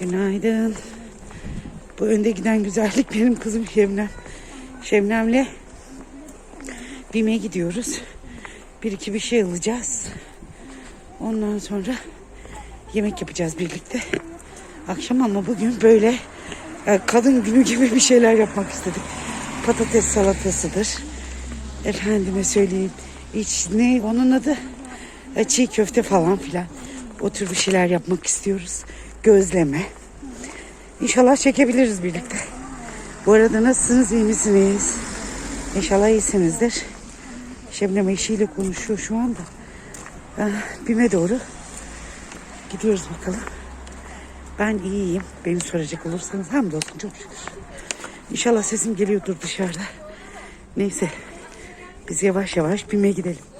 Günaydın. Bu önde giden güzellik benim kızım Şebnem. Şebnem'le BİM'e gidiyoruz. Bir iki bir şey alacağız. Ondan sonra yemek yapacağız birlikte. Akşam ama bugün böyle e, kadın günü gibi bir şeyler yapmak istedik. Patates salatasıdır. Efendime söyleyeyim. Hiç ne onun adı? E, Çiğ köfte falan filan. O tür bir şeyler yapmak istiyoruz. Gözleme. İnşallah çekebiliriz birlikte. Bu arada nasılsınız? iyi misiniz? İnşallah iyisinizdir. Şebnem eşiyle konuşuyor şu anda. Ah, Bime doğru gidiyoruz bakalım. Ben iyiyim. Beni soracak olursanız hamdolsun çok şükür. İnşallah sesim geliyordur dışarıda. Neyse. Biz yavaş yavaş Bime gidelim.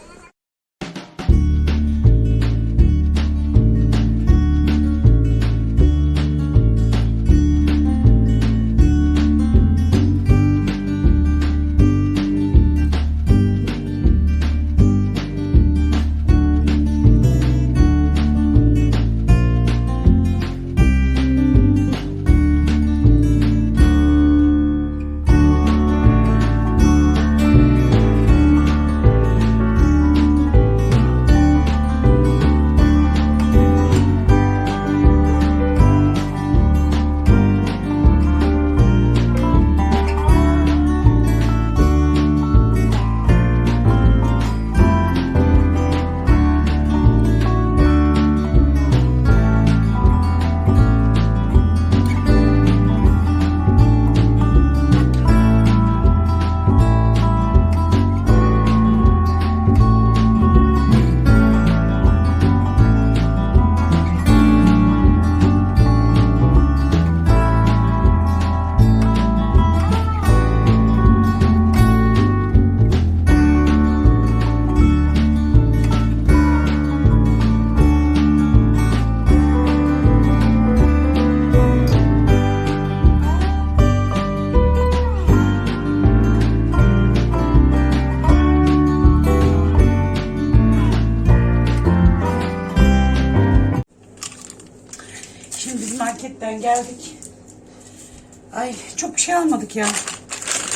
Ya.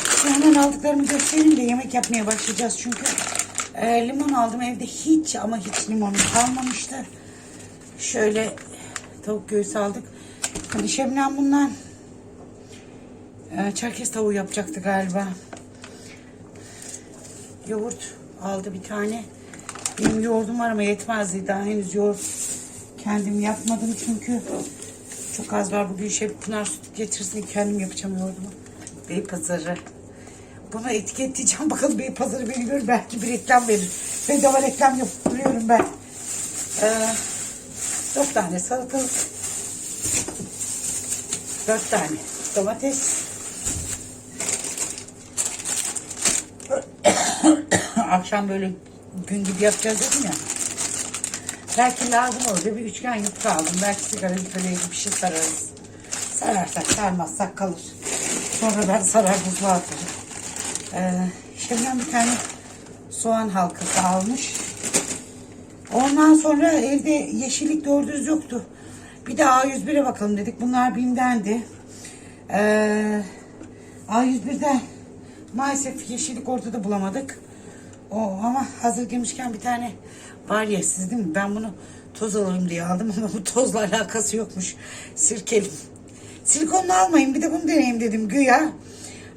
Şu hemen aldıklarımı göstereyim de yemek yapmaya başlayacağız. Çünkü e, limon aldım evde hiç ama hiç limonum kalmamıştı. Şöyle tavuk göğsü aldık. Hani Şebnem bundan e, çerkez tavuğu yapacaktı galiba. Yoğurt aldı bir tane. Benim yoğurdum var ama yetmezdi. Daha henüz yoğurt kendim yapmadım çünkü çok az var. Bugün şey Pınar süt getirsin kendim yapacağım yoğurdumu. Bey pazarı. Bunu etiketleyeceğim. Bakalım Bey pazarı beni görür. Belki bir reklam verir. Bedava reklam yapıyorum ben. Ee, dört tane salatalık. Dört tane domates. Akşam böyle gün gibi yapacağız dedim ya. Belki lazım olur. Bir üçgen yufka aldım. Belki sigara böyle bir şey sararız. Sararsak sarmazsak kalır. Sonra ben sarar buzluğa atarım. Ee, şimdiden bir tane soğan halkası almış. Ondan sonra evde yeşillik doğru düz yoktu. Bir de A101'e bakalım dedik. Bunlar BİM'dendi. Ee, A101'de maalesef yeşillik ortada bulamadık. O ama hazır girmişken bir tane var ya siz değil mi? Ben bunu toz alırım diye aldım ama bu tozla alakası yokmuş. Sirkeli. Silikonlu almayın bir de bunu deneyeyim dedim güya.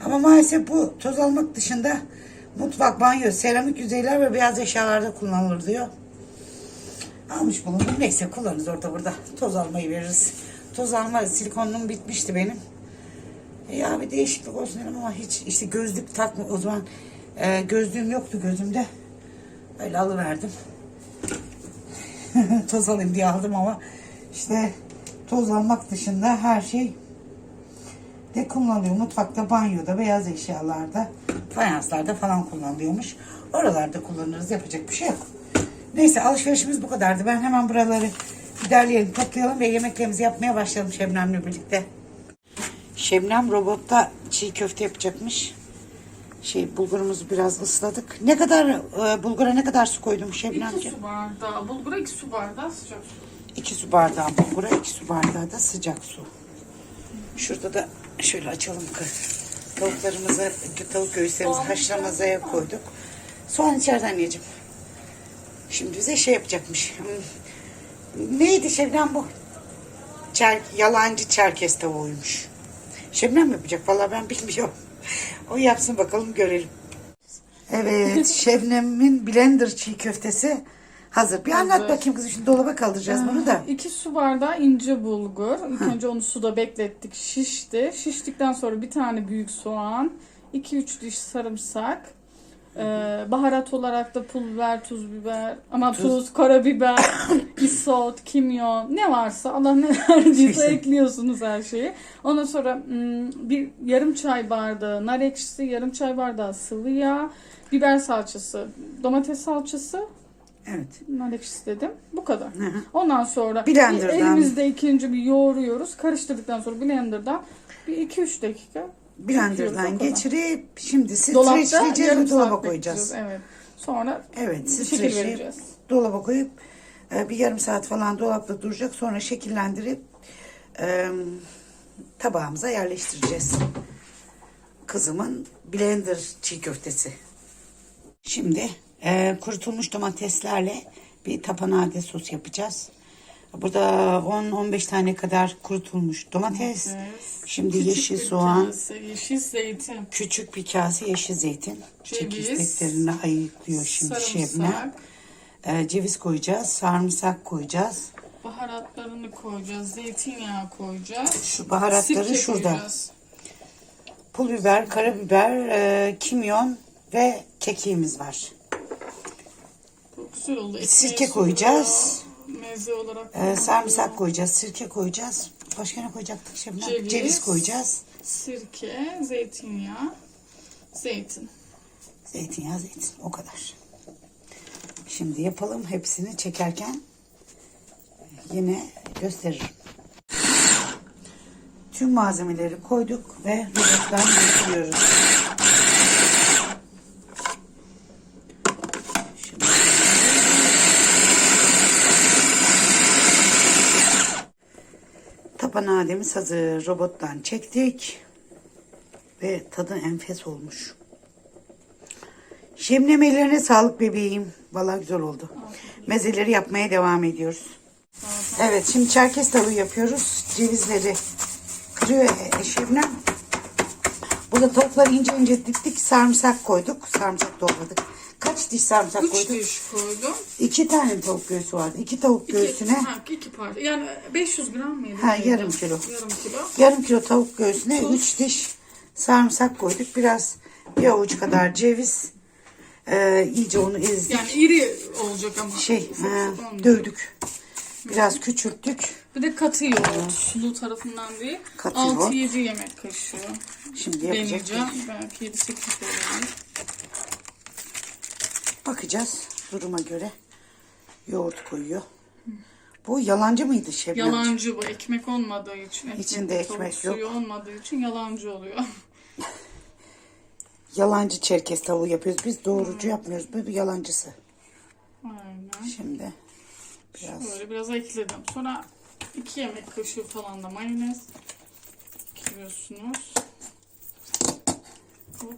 Ama maalesef bu toz almak dışında mutfak, banyo, seramik yüzeyler ve beyaz eşyalarda kullanılır diyor. Almış bulundum. Neyse kullanırız orada burada. Toz almayı veririz. Toz alma silikonluğum bitmişti benim. E ya bir değişiklik olsun dedim ama hiç işte gözlük takma o zaman e, gözlüğüm yoktu gözümde. Öyle alıverdim. toz alayım diye aldım ama işte toz almak dışında her şey de kullanılıyor. Mutfakta, banyoda, beyaz eşyalarda, fayanslarda falan kullanılıyormuş. Oralarda kullanırız. Yapacak bir şey yok. Neyse alışverişimiz bu kadardı. Ben hemen buraları giderleyelim, toplayalım ve yemeklerimizi yapmaya başlayalım Şebnem'le birlikte. Şebnem robotta çiğ köfte yapacakmış. Şey bulgurumuzu biraz ısladık. Ne kadar e, bulgura ne kadar su koydum İki Şebnemciğim? su bardağı, bulgura iki su bardağı sıcak su. 2 su bardağı bulgura, 2 su bardağı da sıcak su. Şurada da şöyle açalım kız. Tavuklarımızı, tavuk göğüslerimizi haşlamazaya koyduk. Soğan içeride anneciğim. Şimdi bize şey yapacakmış. Neydi Şebnem bu? Çer, yalancı çerkez tavuğuymuş. Şebnem mi yapacak? Vallahi ben bilmiyorum. O yapsın bakalım görelim. Evet Şebnem'in blender çiğ köftesi hazır. Bir anlat Hazır. bakayım kızım. Şimdi dolaba kaldıracağız bunu da. 2 su bardağı ince bulgur. İlk önce onu suda beklettik. Şişti. Şiştikten sonra bir tane büyük soğan, 2-3 diş sarımsak, ee, baharat olarak da pul biber, tuz biber, ama tuz, karabiber, isot, kimyon ne varsa Allah ne verdiyse ekliyorsunuz her şeyi. Ondan sonra hmm, bir yarım çay bardağı nar ekşisi, yarım çay bardağı sıvı yağ, biber salçası, domates salçası, Evet. nar ekşisi dedim. Bu kadar. hı. Ondan sonra Blender'dan. elimizde ikinci bir yoğuruyoruz. Karıştırdıktan sonra blenderdan bir 2-3 dakika Blender'dan geçirip şimdi streçleyeceğiz ve dolaba koyacağız. Evet. Sonra Evet şekil vereceğiz. dolaba koyup e, bir yarım saat falan dolapta duracak. Sonra şekillendirip e, tabağımıza yerleştireceğiz. Kızımın blender çiğ köftesi. Şimdi e, kurutulmuş domateslerle bir tapanade sos yapacağız. Burada 10-15 tane kadar kurutulmuş domates. Şimdi Küçük yeşil bir soğan, kase, yeşil zeytin, küçük bir kase yeşil zeytin. Ceviz, Çekirdeklerini ayıklıyor şimdi Şebnem. sarımsak, Ee, ceviz koyacağız, sarımsak koyacağız. baharatlarını koyacağız, zeytinyağı koyacağız. Şu baharatları Sirke şurada. koyacağız. Pul biber, karabiber, e, kimyon ve kekiğimiz var. Güzel oldu. Ekmeğe Sirke şey koyacağız. Meze olarak. Ee, sarımsak koyacağız, sirke koyacağız. Başka ne koyacaktık Şebnem? Ceviz. Ceviz koyacağız. Sirke, zeytinyağı, zeytin. Zeytinyağı, zeytin. O kadar. Şimdi yapalım. Hepsini çekerken yine gösteririm. Tüm malzemeleri koyduk ve robottan geçiriyoruz. Tapanademiz hazır. Robottan çektik. Ve tadı enfes olmuş. Şemnem ellerine sağlık bebeğim. Vallahi güzel oldu. Mezeleri yapmaya devam ediyoruz. Evet şimdi çerkez tavuğu yapıyoruz. Cevizleri kırıyor e, Şebnem. Burada tavukları ince ince diktik. Sarımsak koyduk. Sarımsak doğradık. Kaç diş sarımsak 3 koyduk? diş koydum. İki tane tavuk göğsü vardı. İki tavuk İki, göğsüne ha, iki parça. Yani 500 gram mıydı? Ha, neydi? yarım kilo. Yarım kilo. yarım kilo tavuk göğsüne Tuz. üç diş sarımsak koyduk. Biraz bir avuç kadar ceviz. Ee, iyice onu ezdik. Yani iri olacak ama. şey Ufak ha, ufak olmayacak. dövdük. Biraz küçülttük. Bir de katı yoğurt. Sulu tarafından değil. Katı yoğurt. 6-7 yemek kaşığı. Şimdi yapacak. Deneyeceğim. Belki 7-8 olur. Bakacağız duruma göre. Yoğurt koyuyor. Bu yalancı mıydı Şebnem? Yalancı bu. Ekmek olmadığı için. Ekmek, İçinde tavuk ekmek suyu yok. olmadığı için yalancı oluyor. Yalancı çerkez tavuğu yapıyoruz. Biz doğrucu yapmıyoruz. Bu yalancısı. Aynen. Şimdi biraz Böyle biraz ekledim. Sonra 2 yemek kaşığı falan da mayonez ekliyorsunuz. Hop.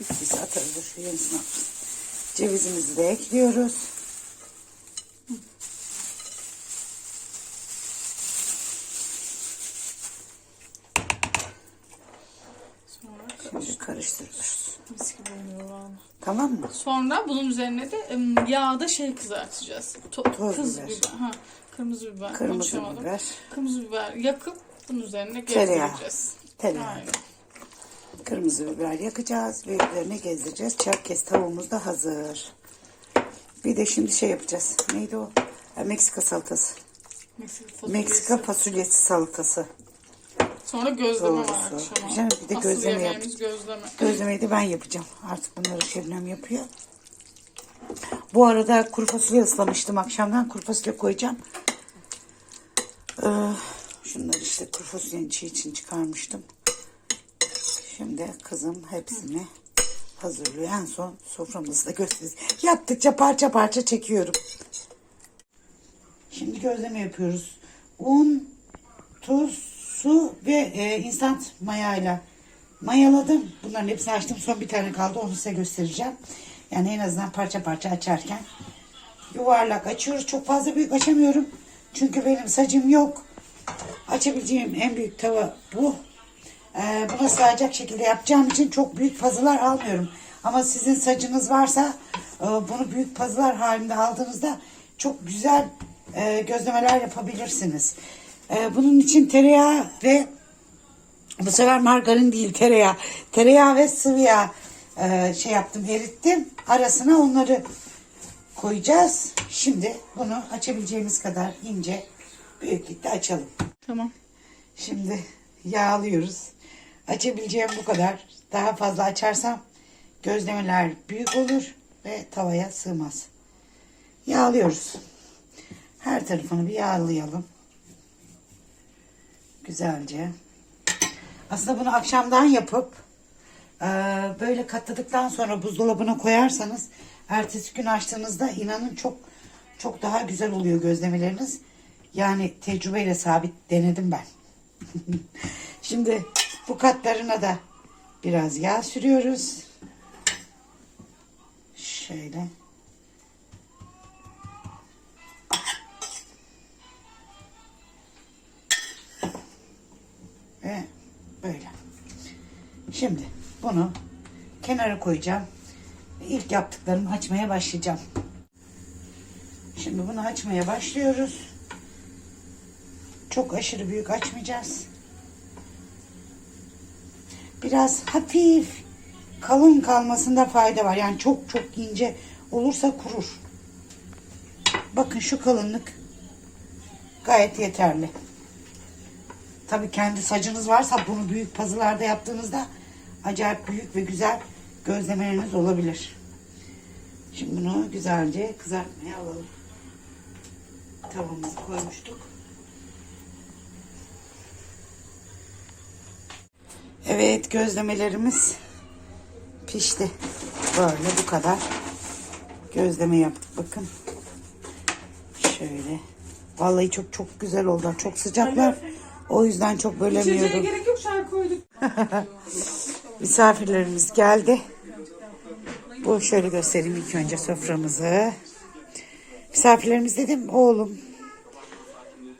Bittiyse atarız. da Şu yenisini. Cevizimizi de ekliyoruz. Sonra Şimdi karıştırıyoruz. mis gibi oluyor valla. Tamam mı? Sonra bunun üzerine de yağda şey kızartacağız. To- Toz kız biber. biber. Ha, kırmızı biber. Kırmızı konuşamadım. biber. Kırmızı biber yakıp bunun üzerine Tereyağı. gezdireceğiz. Tereyağı. Aynen. Kırmızı biber yakacağız ve üzerine gezdireceğiz. Çerkez tavuğumuz da hazır. Bir de şimdi şey yapacağız. Neydi o? Ha, Meksika salatası. Meksika fasulyesi. Meksika fasulyesi salatası. Sonra gözleme var Doğrusu. akşama. Canım, bir de Asıl gözleme yemeğimiz gözleme. Gözlemeyi de ben yapacağım. Artık bunları Şebnem yapıyor. Bu arada kuru fasulye ıslamıştım akşamdan. Kuru fasulye koyacağım. Ee, şunları işte kuru fasulyenin çiğ için çıkarmıştım. Şimdi kızım hepsini hazırlıyor. En son soframızı da gösteririz. Yaptıkça parça parça çekiyorum. Şimdi gözleme yapıyoruz. Un, tuz, su ve e, instant mayayla mayaladım. Bunların hepsini açtım. Son bir tane kaldı. Onu size göstereceğim. Yani en azından parça parça açarken yuvarlak açıyoruz. Çok fazla büyük açamıyorum. Çünkü benim sacım yok. Açabileceğim en büyük tava bu. Ee, buna sığacak şekilde yapacağım için çok büyük pazılar almıyorum. Ama sizin sacınız varsa e, bunu büyük pazılar halinde aldığınızda çok güzel e, gözlemeler yapabilirsiniz. E, bunun için tereyağı ve bu sefer margarin değil tereyağı. Tereyağı ve sıvı yağ e, şey yaptım erittim. Arasına onları koyacağız. Şimdi bunu açabileceğimiz kadar ince büyüklükte açalım. Tamam. Şimdi yağlıyoruz. Açabileceğim bu kadar. Daha fazla açarsam gözlemeler büyük olur ve tavaya sığmaz. Yağlıyoruz. Her tarafını bir yağlayalım. Güzelce. Aslında bunu akşamdan yapıp eee, böyle katladıktan sonra buzdolabına koyarsanız ertesi gün açtığınızda inanın çok çok daha güzel oluyor gözlemeleriniz. Yani tecrübeyle sabit denedim ben. Şimdi bu katlarına da biraz yağ sürüyoruz. Şöyle. Ve böyle. Şimdi bunu kenara koyacağım. İlk yaptıklarımı açmaya başlayacağım. Şimdi bunu açmaya başlıyoruz. Çok aşırı büyük açmayacağız. Biraz hafif kalın kalmasında fayda var. Yani çok çok ince olursa kurur. Bakın şu kalınlık gayet yeterli. Tabii kendi sacınız varsa bunu büyük pazılarda yaptığınızda acayip büyük ve güzel gözlemeleriniz olabilir. Şimdi bunu güzelce kızartmaya alalım. Tavamızı koymuştuk. Evet gözlemelerimiz pişti. Böyle bu kadar gözleme yaptık bakın. Şöyle. Vallahi çok çok güzel oldu. Çok sıcaklar. O yüzden çok bölemiyorum. gerek yok çay koyduk. Misafirlerimiz geldi. Bu şöyle göstereyim ilk önce soframızı. Misafirlerimiz dedim oğlum,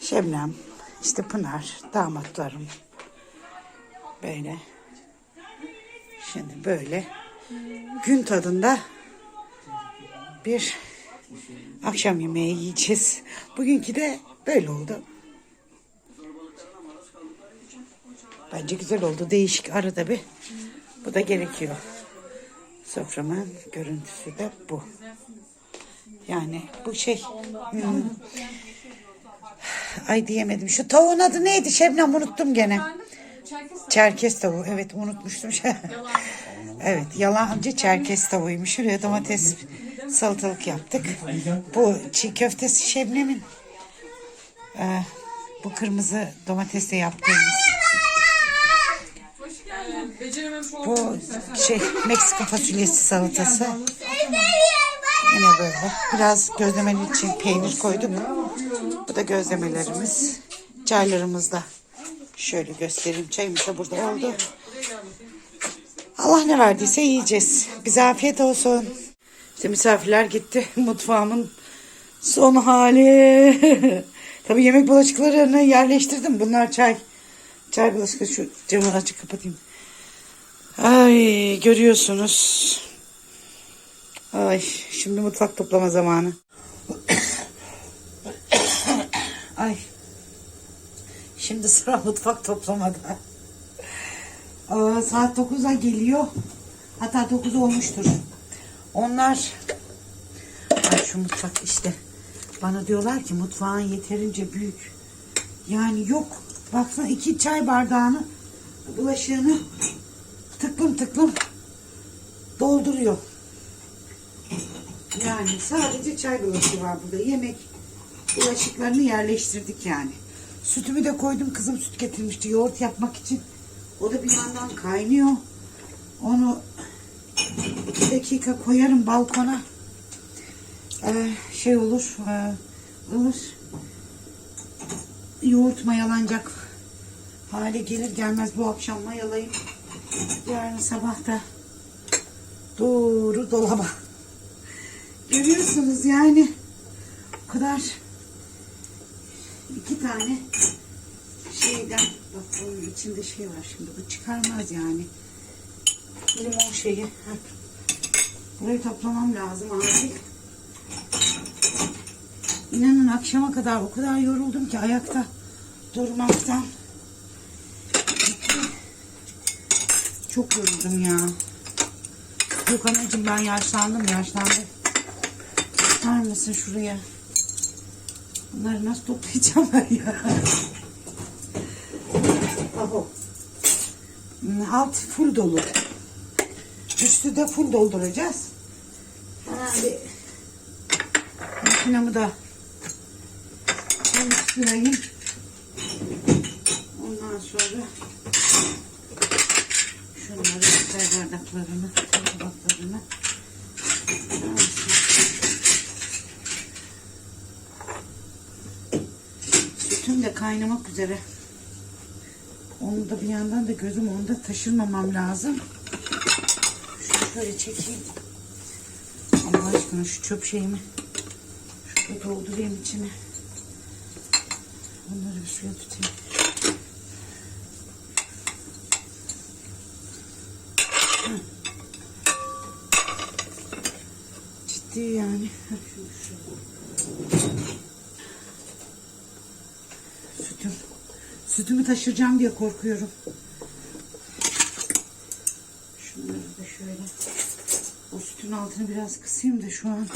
Şebnem, işte Pınar, damatlarım. Böyle. Şimdi böyle gün tadında bir akşam yemeği yiyeceğiz. Bugünkü de böyle oldu. Bence güzel oldu. Değişik arada bir. Bu da gerekiyor. Soframın görüntüsü de bu. Yani bu şey. hmm. Ay diyemedim. Şu tavuğun adı neydi Şebnem unuttum gene. Çerkez tavuğu. Evet unutmuştum. evet yalancı çerkez tavuğuymuş. Şuraya domates salatalık yaptık. Bu çiğ köftesi Şebnem'in. Ee, bu kırmızı domatesle yaptığımız. Bu şey Meksika fasulyesi salatası. Yine böyle. Biraz gözlemenin için peynir koyduk. Bu da gözlemelerimiz. Çaylarımız da şöyle göstereyim. Çayımız da burada oldu. Allah ne verdiyse yiyeceğiz. Bize afiyet olsun. İşte misafirler gitti. Mutfağımın son hali. Tabii yemek bulaşıklarını yerleştirdim. Bunlar çay. Çay bulaşıkları şu camı açık kapatayım. Ay görüyorsunuz. Ay şimdi mutfak toplama zamanı. Ay. Şimdi sıra mutfak toplamada. Aa, saat 9'a geliyor. Hatta 9 olmuştur. Onlar Ay şu mutfak işte. Bana diyorlar ki mutfağın yeterince büyük. Yani yok. Baksana iki çay bardağını bulaşığını tıklım tıklım dolduruyor. Yani sadece çay bulaşığı var burada. Yemek bulaşıklarını yerleştirdik yani. Sütümü de koydum. Kızım süt getirmişti yoğurt yapmak için. O da bir yandan kaynıyor. Onu Bir dakika koyarım balkona. Ee, şey olur. E, ılır. Yoğurt mayalanacak hale gelir gelmez bu akşam mayalayayım. Yarın sabah da doğru dolaba. Görüyorsunuz yani o kadar iki tane şeyden bak bunun içinde şey var şimdi bu çıkarmaz yani. Limon şeyi burayı toplamam lazım artık inanın akşama kadar o kadar yoruldum ki ayakta durmaktan. Çok yoruldum ya. Yok anacığım ben yaşlandım yaşlandım. Bakar mısın şuraya bunları nasıl toplayacağım ben ya Aho. Hmm, Alt full dolu. Üstü de full dolduracağız. Bir makinamı da çalıştırayım. Ondan sonra şunları çay bardaklarını, çay tabaklarını Sütüm de kaynamak üzere. Onu da bir yandan da gözüm onda taşırmamam lazım. Şunu şöyle çekeyim. Allah aşkına şu çöp şeyimi şurada doldurayım içine. Onları bir suya tutayım. Ciddi yani. Sütüm. Sütümü taşıracağım diye korkuyorum. Şunları da şöyle. O sütün altını biraz kısayım da şu an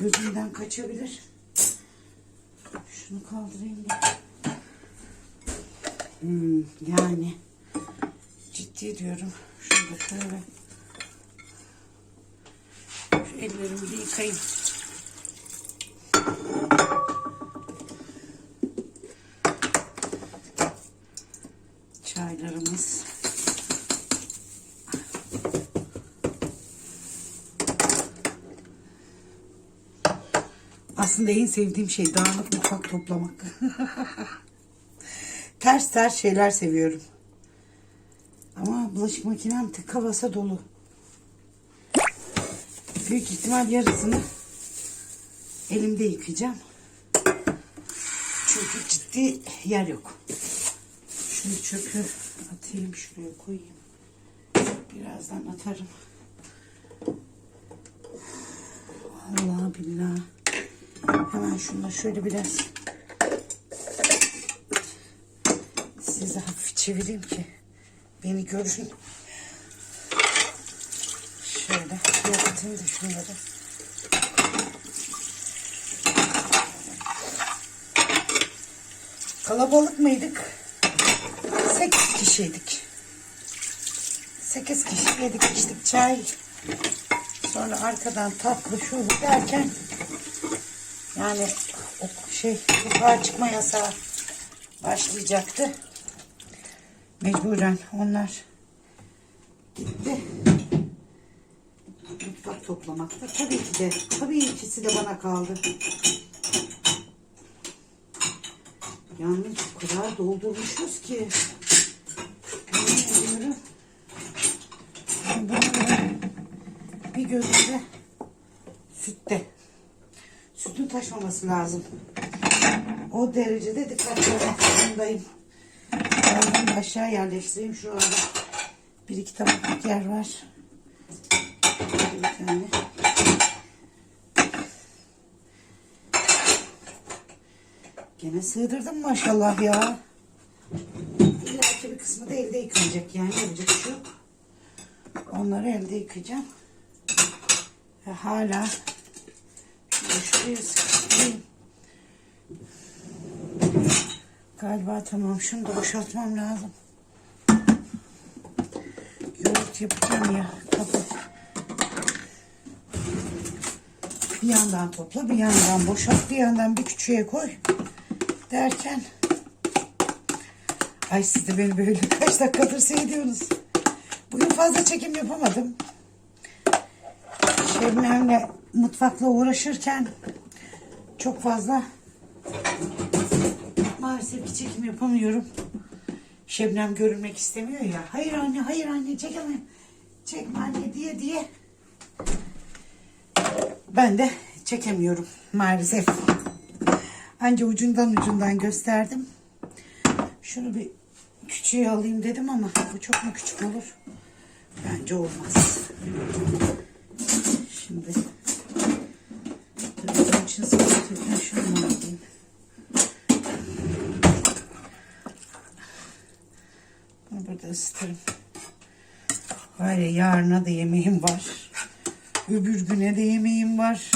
gözümden kaçabilir. Şunu kaldırayım da. Hmm, yani ciddi diyorum. Şunu da şöyle. Şu ellerimi yıkayayım. Aslında en sevdiğim şey dağınık mutfak toplamak. ters ters şeyler seviyorum. Ama bulaşık makinem tıka basa dolu. Büyük ihtimal yarısını elimde yıkayacağım. Çünkü ciddi yer yok. Şimdi çöpü atayım şuraya koyayım. Birazdan atarım. Allah billah. Hemen şunu şöyle biraz size hafif çevireyim ki beni görün. Şöyle bir atayım da şunları. Kalabalık mıydık? 8 kişiydik. 8 kişi yedik içtik çay. Sonra arkadan tatlı şu bu derken yani şey sokağa çıkma yasağı başlayacaktı. Mecburen onlar gitti. Mutfak toplamakta. Tabii ki de, tabii ikisi de bana kaldı. Yani o kadar doldurmuşuz ki. Bunların bir gözünde Sütün taşmaması lazım. O derecede dikkatli olmak zorundayım. Ben aşağı yerleştireyim. Şurada bir iki tabaklık yer var. Bir tane. Gene sığdırdım maşallah ya. İlla ki bir kısmı da elde yıkanacak yani yapacak bir şey yok. Onları elde yıkayacağım. Ve hala şuraya. Galiba tamam. Şunu da boşaltmam lazım. Yoğurt yapacağım ya. Kapı. Bir yandan topla, bir yandan boşalt, bir yandan bir küçüğe koy. Derken Ay siz de beni böyle kaç dakikadır seyrediyorsunuz. Bugün fazla çekim yapamadım. Şebnem'le mutfakla uğraşırken çok fazla maalesef ki çekim yapamıyorum. Şebnem görünmek istemiyor ya. Hayır anne, hayır anne çekeme. Çekme anne diye diye. Ben de çekemiyorum maalesef. Anca ucundan ucundan gösterdim. Şunu bir küçüğe alayım dedim ama bu çok mu küçük olur? Bence olmaz. Şimdi bunun için sıkıntıyken şunu mu alayım? Bunu burada ısıtırım. Ya yarına da yemeğim var. Öbür güne de yemeğim var.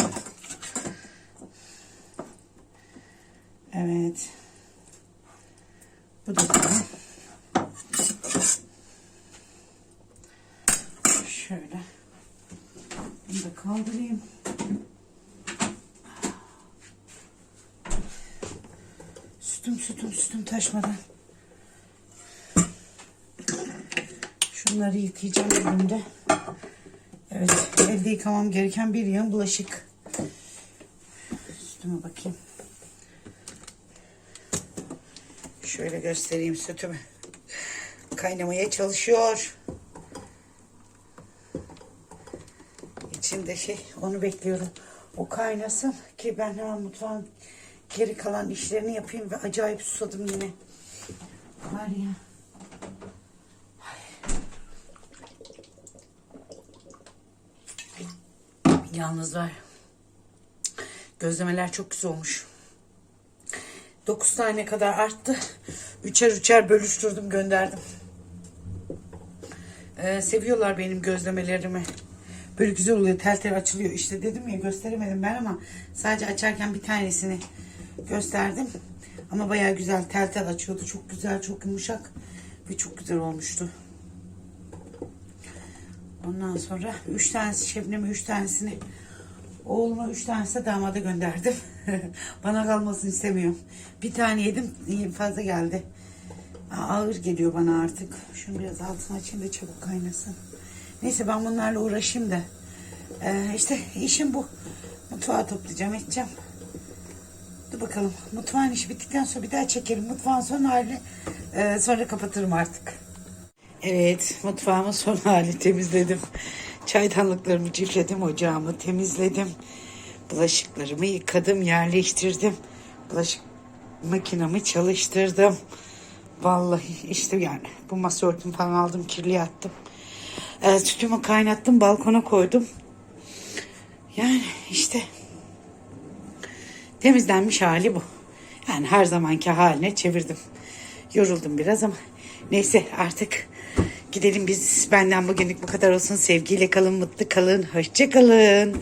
Evet. Bu da tamam. Şöyle. Bunu da kaldırayım. Sütüm sütüm sütüm taşmadan. Şunları yıkayacağım elimde. Evet, elde yıkamam gereken bir yığın bulaşık. Sütüme bakayım. Şöyle göstereyim sütümü. Kaynamaya çalışıyor. İçinde şey, onu bekliyorum. O kaynasın ki ben hemen mutfağın geri kalan işlerini yapayım ve acayip susadım yine. Var ya. Yalnız var. Gözlemeler çok güzel olmuş. 9 tane kadar arttı. Üçer üçer bölüştürdüm gönderdim. Ee, seviyorlar benim gözlemelerimi. Böyle güzel oluyor tel tel açılıyor. İşte dedim ya gösteremedim ben ama sadece açarken bir tanesini gösterdim. Ama bayağı güzel tel tel açıyordu. Çok güzel çok yumuşak ve çok güzel olmuştu. Ondan sonra üç tanesi Şebnem'e üç tanesini oğluma üç tanesi de damada gönderdim. bana kalmasını istemiyorum. Bir tane yedim fazla geldi. Ağır geliyor bana artık. Şunu biraz altına açayım da çabuk kaynasın. Neyse ben bunlarla uğraşayım da. Ee, işte işim bu. Mutfağı toplayacağım edeceğim. Dur bakalım. Mutfağın işi bittikten sonra bir daha çekelim. Mutfağın son hali e, sonra kapatırım artık. Evet, mutfağımın son hali temizledim. Çaydanlıklarımı cifledim, ocağımı temizledim. Bulaşıklarımı yıkadım, yerleştirdim. Bulaşık makinamı çalıştırdım. Vallahi işte yani bu masa örtümü falan aldım, kirliye attım. Ee, sütümü kaynattım, balkona koydum. Yani işte temizlenmiş hali bu. Yani her zamanki haline çevirdim. Yoruldum biraz ama neyse artık gidelim biz. Benden bugünlük bu kadar olsun. Sevgiyle kalın, mutlu kalın. Hoşça kalın.